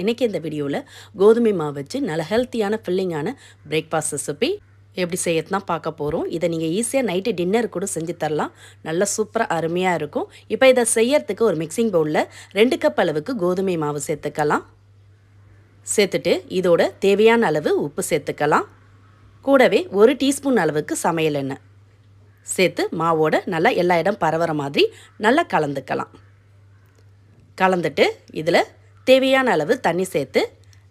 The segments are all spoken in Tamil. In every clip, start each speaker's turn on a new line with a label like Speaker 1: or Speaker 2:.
Speaker 1: இன்றைக்கி இந்த வீடியோவில் கோதுமை மாவு வச்சு நல்ல ஹெல்த்தியான ஃபில்லிங்கான பிரேக்ஃபாஸ்ட் ரெசிபி எப்படி செய்யறதுனா பார்க்க போகிறோம் இதை நீங்கள் ஈஸியாக நைட்டு டின்னர் கூட செஞ்சு தரலாம். நல்லா சூப்பராக அருமையாக இருக்கும். இப்போ இதை செய்யறதுக்கு ஒரு மிக்சிங் பவுலில் ரெண்டு கப் அளவுக்கு கோதுமை மாவு சேர்த்துக்கலாம். சேர்த்துட்டு இதோட தேவையான அளவு உப்பு சேர்த்துக்கலாம். கூடவே ஒரு டீஸ்பூன் அளவுக்கு சமையல் எண்ணெய். சேர்த்து மாவோட நல்லா எல்லா இடம் பரவுற மாதிரி நல்லா கலந்துக்கலாம். கலந்துட்டு இதில் தேவையான அளவு தண்ணி சேர்த்து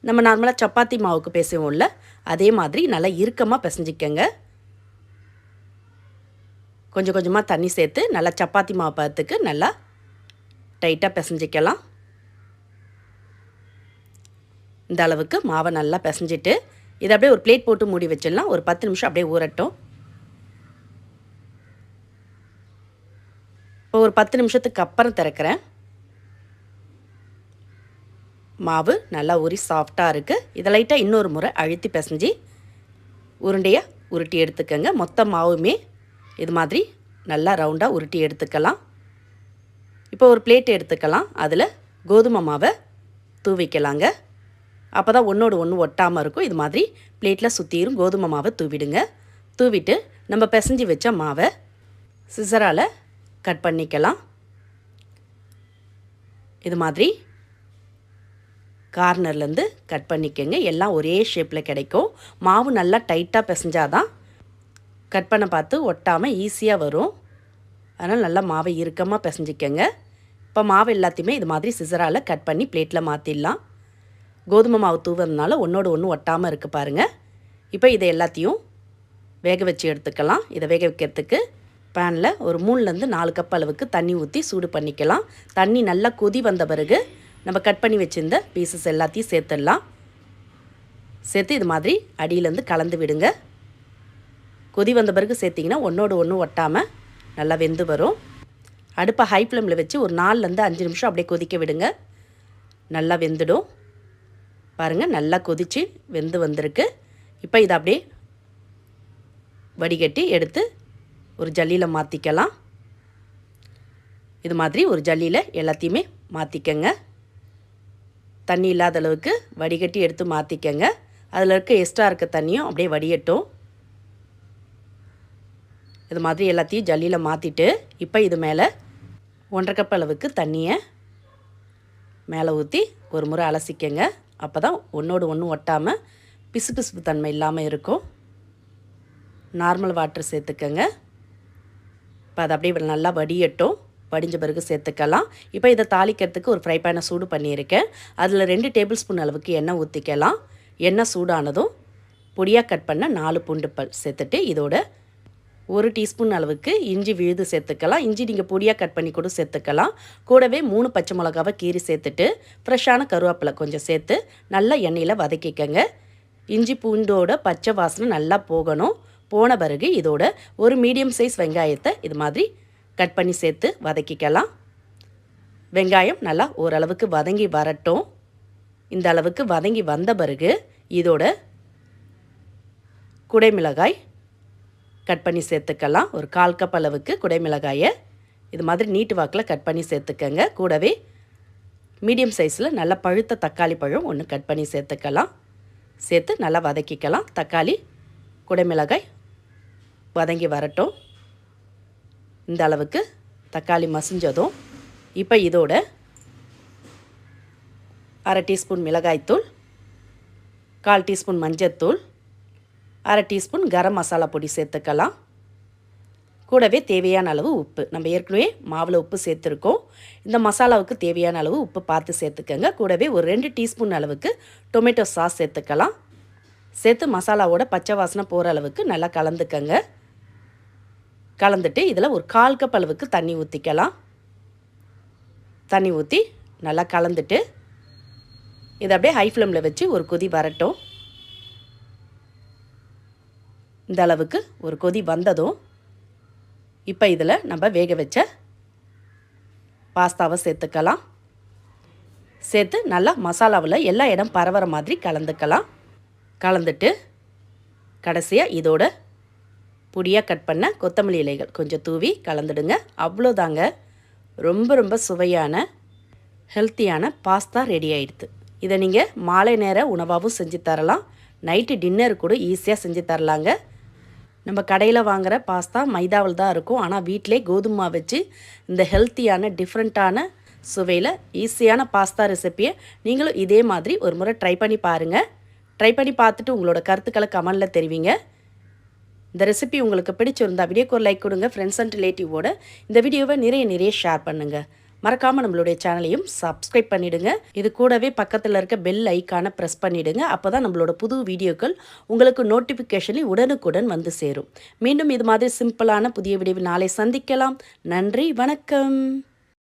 Speaker 1: நம்ம நார்மலாக சப்பாத்தி மாவுக்கு பேசுவோம்ல அதே மாதிரி நல்லா இறுக்கமாக பிசைஞ்சிக்கங்க. கொஞ்சம் கொஞ்சமாக தண்ணி சேர்த்து நல்லா சப்பாத்தி மாவு பதத்துக்கு நல்லா டைட்டாக பிசைஞ்சிக்கலாம். இந்த அளவுக்கு மாவை நல்லா பிசைஞ்சிட்டு இதை அப்படியே ஒரு பிளேட் போட்டு மூடி வச்சிடலாம். ஒரு பத்து நிமிஷம் அப்படியே ஊறட்டும். இப்போ ஒரு பத்து நிமிஷத்துக்கு அப்புறம் திறக்கிறேன். மாவு நல்லா ஊறி சாஃப்டாக இருக்குது இதை லைட்டாக இன்னொரு முறை அழுத்தி பிசைஞ்சு உருண்டையாக உருட்டி எடுத்துக்கோங்க. மொத்த மாவுமே இது மாதிரி நல்லா ரவுண்டாக உருட்டி எடுத்துக்கலாம். இப்போ ஒரு பிளேட் எடுத்துக்கலாம். அதில் கோதுமை மாவை தூவிக்கலாங்க. அப்போ தான் ஒன்றோடு ஒன்று ஒட்டாமல் இருக்கும். இது மாதிரி பிளேட்டில் சுற்றிரும் கோதுமை மாவை தூவிடுங்க. தூவிட்டு நம்ம பிசைஞ்சு வச்ச மாவை சிசரால் கட் பண்ணிக்கலாம். இது மாதிரி கார்னர்லேருந்து கட் பண்ணிக்கோங்க. எல்லாம் ஒரே ஷேப்பில் கிடைக்கும். மாவு நல்லா டைட்டாக பிசைஞ்சாதான் கட் பண்ண பார்த்து ஒட்டாமல் ஈஸியாக வரும். அதனால் நல்லா மாவை இறுக்கமாக பிசைஞ்சிக்கோங்க. இப்போ மாவு எல்லாத்தையுமே இது மாதிரி சிசரால் கட் பண்ணி பிளேட்டில் மாற்றிடலாம் கோதுமை மாவு தூவுறதுனால ஒன்றோடு ஒன்று ஒட்டாமல் இருக்குது பாருங்கள் இப்போ இதை எல்லாத்தையும் வேக வச்சு எடுத்துக்கலாம். இதை வேக வைக்கிறதுக்கு பேனில் ஒரு மூணுலேருந்து நாலு கப் அளவுக்கு தண்ணி ஊற்றி சூடு பண்ணிக்கலாம். தண்ணி நல்லா கொதி வந்த பிறகு நம்ம கட் பண்ணி வச்சுருந்த பீசஸ் எல்லாத்தையும் சேர்த்துடலாம். சேர்த்து இது மாதிரி அடியிலேருந்து கலந்து விடுங்க. கொதி வந்த பிறகு சேர்த்திங்கன்னா ஒன்றோடு ஒன்று ஒட்டாமல் நல்லா வெந்து வரும். அடுப்பை ஹை ஃப்ளேமில் வச்சு ஒரு நாலுலேருந்து அஞ்சு நிமிஷம் அப்படியே கொதிக்க விடுங்க. நல்லா வெந்துடும். பாருங்கள் நல்லா கொதித்து வெந்து வந்திருக்கு. இப்போ இதை அப்படியே வடிகட்டி எடுத்து ஒரு ஜல்லியில் மாற்றிக்கலாம் இது மாதிரி ஒரு ஜல்லியில் எல்லாத்தையுமே மாற்றிக்கங்க தண்ணி இல்லாத அளவுக்கு வடிகட்டி எடுத்து மாற்றிக்கங்க அதில் இருக்க எக்ஸ்ட்ரா இருக்க தண்ணியும் அப்படியே வடியட்டும். இது மாதிரி எல்லாத்தையும் ஜல்லியில் மாற்றிட்டு இப்போ இது மேலே ஒன்றரை கப் அளவுக்கு தண்ணியை மேலே ஊற்றி ஒரு முறை அலசிக்கங்க. அப்போ தான் ஒன்றோடு ஒன்று ஒட்டாமல் பிசு பிசுப்பு தன்மை இல்லாமல் இருக்கும். நார்மல் வாட்டர் சேர்த்துக்கங்க. இப்போ அதை அப்படியே நல்லா வடியட்டும். வடிஞ்ச பிறகு சேர்த்துக்கலாம். இப்போ இதை தாளிக்கிறதுக்கு ஒரு ஃப்ரை பேனை சூடு பண்ணியிருக்கேன். அதில் ரெண்டு டேபிள் ஸ்பூன் அளவுக்கு எண்ணெய் ஊற்றிக்கலாம் எண்ணெய் சூடானதும் பொடியாக கட் பண்ண நாலு பூண்டு பல் சேர்த்துட்டு இதோட ஒரு டீஸ்பூன் அளவுக்கு இஞ்சி விழுது சேர்த்துக்கலாம். இஞ்சி நீங்கள் பொடியாக கட் பண்ணி கூட சேர்த்துக்கலாம். கூடவே மூணு பச்சை மிளகாவை கீறி சேர்த்துட்டு ஃப்ரெஷ்ஷான கருவேப்பிலை கொஞ்சம் சேர்த்து நல்லா எண்ணெயில் வதக்கிக்கங்க. இஞ்சி பூண்டோட பச்சை வாசனை நல்லா போகணும். போன பிறகு இதோட ஒரு மீடியம் சைஸ் வெங்காயத்தை இது மாதிரி கட் பண்ணி சேர்த்து வதக்கிக்கலாம். வெங்காயம் நல்லா ஓரளவுக்கு வதங்கி வரட்டும். இந்த அளவுக்கு வதங்கி வந்த பிறகு இதோட குடைமிளகாய் கட் பண்ணி சேர்த்துக்கலாம். ஒரு கால் கப் அளவுக்கு குடைமிளகாயை இது மாதிரி நீட்டு வாக்கில் கட் பண்ணி சேர்த்துக்கங்க. கூடவே மீடியம் சைஸில் நல்லா பழுத்த தக்காளி பழம் ஒன்று கட் பண்ணி சேர்த்துக்கலாம். சேர்த்து நல்லா வதக்கிக்கலாம். தக்காளி குடைமிளகாய் வதங்கி வரட்டும். இந்த அளவுக்கு தக்காளி மசிஞ்சதும் இப்போ இதோட அரை டீஸ்பூன் மிளகாய்த்தூள் கால் டீஸ்பூன் மஞ்சத்தூள் அரை டீஸ்பூன் கரம் மசாலா பொடி சேர்த்துக்கலாம். கூடவே தேவையான அளவு உப்பு. நம்ம ஏற்கனவே மாவில் உப்பு சேர்த்துருக்கோம். இந்த மசாலாவுக்கு தேவையான அளவு உப்பு பார்த்து சேர்த்துக்கோங்க. கூடவே ஒரு ரெண்டு டீஸ்பூன் அளவுக்கு டொமேட்டோ சாஸ் சேர்த்துக்கலாம். சேர்த்து மசாலாவோட பச்சை வாசனை போகிற அளவுக்கு நல்லா கலந்துக்கங்க. கலந்துட்டு இதில் ஒரு கால் கப் அளவுக்கு தண்ணி ஊற்றிக்கலாம் தண்ணி ஊற்றி நல்லா கலந்துட்டு இதை அப்படியே ஹை ஃப்ளேமில் வச்சு ஒரு கொதி வரட்டும். இந்த அளவுக்கு ஒரு கொதி வந்ததும் இப்போ இதில் நம்ம வேக வச்ச பாஸ்தாவை சேர்த்துக்கலாம். சேர்த்து நல்லா மசாலாவில் எல்லா இடம் பரவற மாதிரி கலந்துக்கலாம். கலந்துட்டு கடைசியாக இதோட பொடியாக கட் பண்ண கொத்தமல்லி இலைகள். கொஞ்சம் தூவி கலந்துடுங்க. அவ்வளோதாங்க. ரொம்ப ரொம்ப சுவையான ஹெல்த்தியான பாஸ்தா ரெடி ஆயிடுது. இதை நீங்கள் மாலை நேர உணவாகவும் செஞ்சு தரலாம். நைட்டு டின்னர் கூட ஈஸியாக செஞ்சு தரலாங்க. நம்ம கடையில் வாங்குகிற பாஸ்தா மைதாவில் தான் இருக்கும். ஆனால் வீட்டிலே கோதுமை மாவு வச்சு இந்த ஹெல்த்தியான டிஃப்ரெண்ட்டான சுவையில் ஈஸியான பாஸ்தா ரெசிப்பியை நீங்களும் இதே மாதிரி ஒரு முறை ட்ரை பண்ணி பாருங்கள் ட்ரை பண்ணி பார்த்துட்டு உங்களோட கருத்துக்களை கமெண்டில் தெரிவிங்க. இந்த ரெசிபி உங்களுக்கு பிடிச்சிருந்தா வீடியோக்கு ஒரு லைக் கொடுங்க ஃப்ரெண்ட்ஸ் அண்ட் ரிலேட்டிவோட இந்த வீடியோவை நிறைய நிறைய ஷேர் பண்ணுங்கள் மறக்காமல் நம்மளுடைய சேனலையும் சப்ஸ்கிரைப் பண்ணிவிடுங்க இது கூடவே பக்கத்தில் இருக்க பெல் ஐக்கானை ப்ரெஸ் பண்ணிவிடுங்க அப்போ தான் நம்மளோட புது வீடியோக்கள் உங்களுக்கு நோட்டிஃபிகேஷனில் உடனுக்குடன் வந்து சேரும். மீண்டும் இது மாதிரி சிம்பிளான புதிய வீடியோவில் நாளை சந்திக்கலாம். நன்றி வணக்கம்.